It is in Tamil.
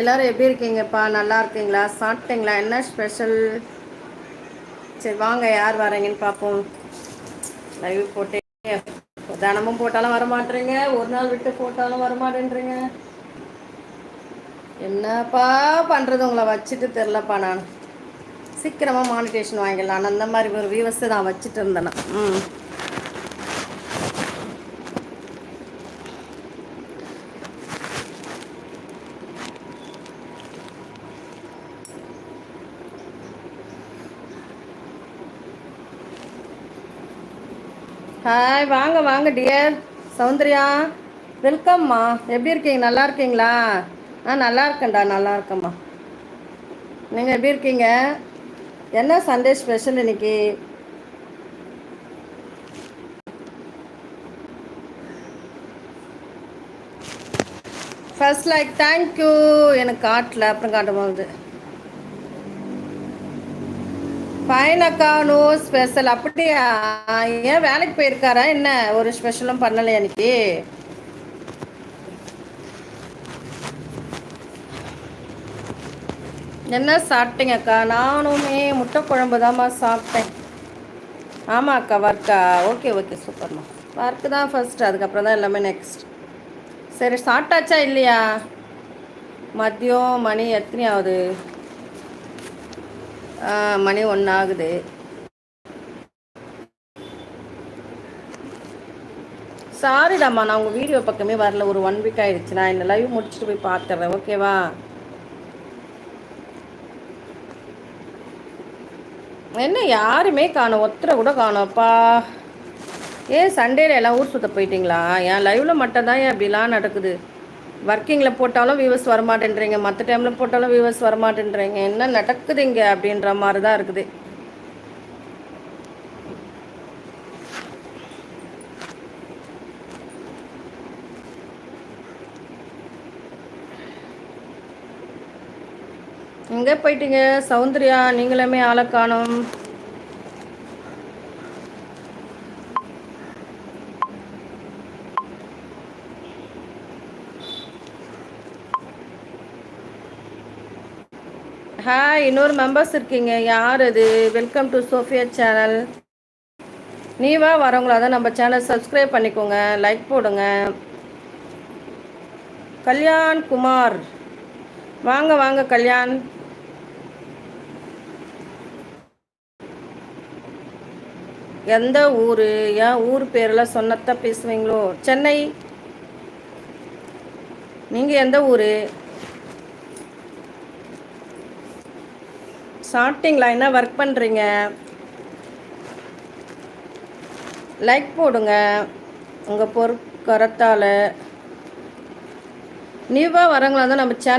எல்லாரும் எப்படி இருக்கீங்கப்பா? நல்லா இருக்கீங்களா? சாப்பிட்டீங்களா? என்ன ஸ்பெஷல் சரி வாங்க யார் வரீங்கன்னு பார்ப்போம். லைவ் போட்டீங்க தினமும் போட்டாலும் வர மாட்டேறீங்க ஒரு நாள் விட்டு போட்டாலும் வர மாட்டேன்றீங்க என்னப்பா பண்ணுறது உங்களை வச்சுட்டு தெரிலப்பா நான். சீக்கிரமாக மானிட்டேஷன் வாங்கிடலாம். நான் அந்த மாதிரி ஒரு வியூவர்ஸை நான் வச்சுட்டு இருந்தேன். ம். ஹாய் வாங்க வாங்க டியர் சௌந்தர்யா வெல்கம்மா எப்படி இருக்கீங்க? நல்லா இருக்கீங்களா? ஆ நல்லா இருக்கேன்டா நல்லா இருக்கேம்மா. நீங்கள் எப்படி இருக்கீங்க? என்ன சண்டே ஸ்பெஷல் இன்னைக்கு? ஃபர்ஸ்ட் லைக் தேங்க்யூ எனக்கு காட்டல அப்புறம் காட்டும் போகுது. ஃபைன் அக்கா நோ ஸ்பெஷல் அப்படியா? ஏன் வேலைக்கு போயிருக்காரா? என்ன ஒரு ஸ்பெஷலும் பண்ணலை எனக்கு என்ன சாப்பிட்டீங்க அக்கா? நானுமே முட்டை குழம்பு தாம்மா சாப்பிட்டேன். ஆமாம் அக்கா ஒர்க்கா ஓகே ஓகே சூப்பர்மா ஒர்க்கு தான் ஃபஸ்ட்டு அதுக்கப்புறம் தான் எல்லாமே நெக்ஸ்ட் சரி சாப்பிட்டாச்சா இல்லையா? மதியம் மணி எத்தனை ஆகுது மணி ஒன்று ஆகுது சாரிடாம்மா நான் உங்கள் வீடியோ பக்கமே வரல. ஒரு ஒன் வீக் ஆயிடுச்சு. நான் இந்த லைவ் முடிச்சுட்டு போய் பார்த்துட்றேன் ஓகேவா என்ன யாருமே காணும். ஒத்தரை கூட காணோம்ப்பா ஏன் சண்டேல எல்லாம் ஊர் சுற்ற போயிட்டீங்களா? என் லைவில் மட்டும்தான் ஏன் அப்படிலாம் நடக்குது? ஒர்க்கிங்கில் போட்டாலும் வியூவர்ஸ் வரமாட்டேன்றீங்க மற்ற டைமில் போட்டாலும் வியூவர்ஸ் வரமாட்டேன்றீங்க. என்ன நடக்குது இங்கே அப்படின்ற மாதிரி தான் இருக்குது. எங்கே போயிட்டீங்க? சௌந்தர்யா நீங்களுமே ஆளை காணும். ஹாய் இன்னொரு மெம்பர்ஸ் இருக்கீங்க. யார் அது? வெல்கம் டு சோஃபியா சேனல் நீவா வரவங்களா தான் நம்ம சேனல் சப்ஸ்கிரைப் பண்ணிக்கோங்க. லைக் போடுங்க. கல்யாண் குமார். வாங்க வாங்க கல்யாண். எந்த ஊர்? ஏன் ஊர் பேரெல்லாம் சொன்னத்தான் பேசுவீங்களோ? சென்னை. நீங்கள் எந்த ஊர்? சாப்பிட்டீங்களா? என்ன ஒர்க் பண்ணுறீங்க லைக் போடுங்க. உங்கள் பொருட்கரத்தால். நியூவாக வரவங்களா தான் நம்ம சேனல்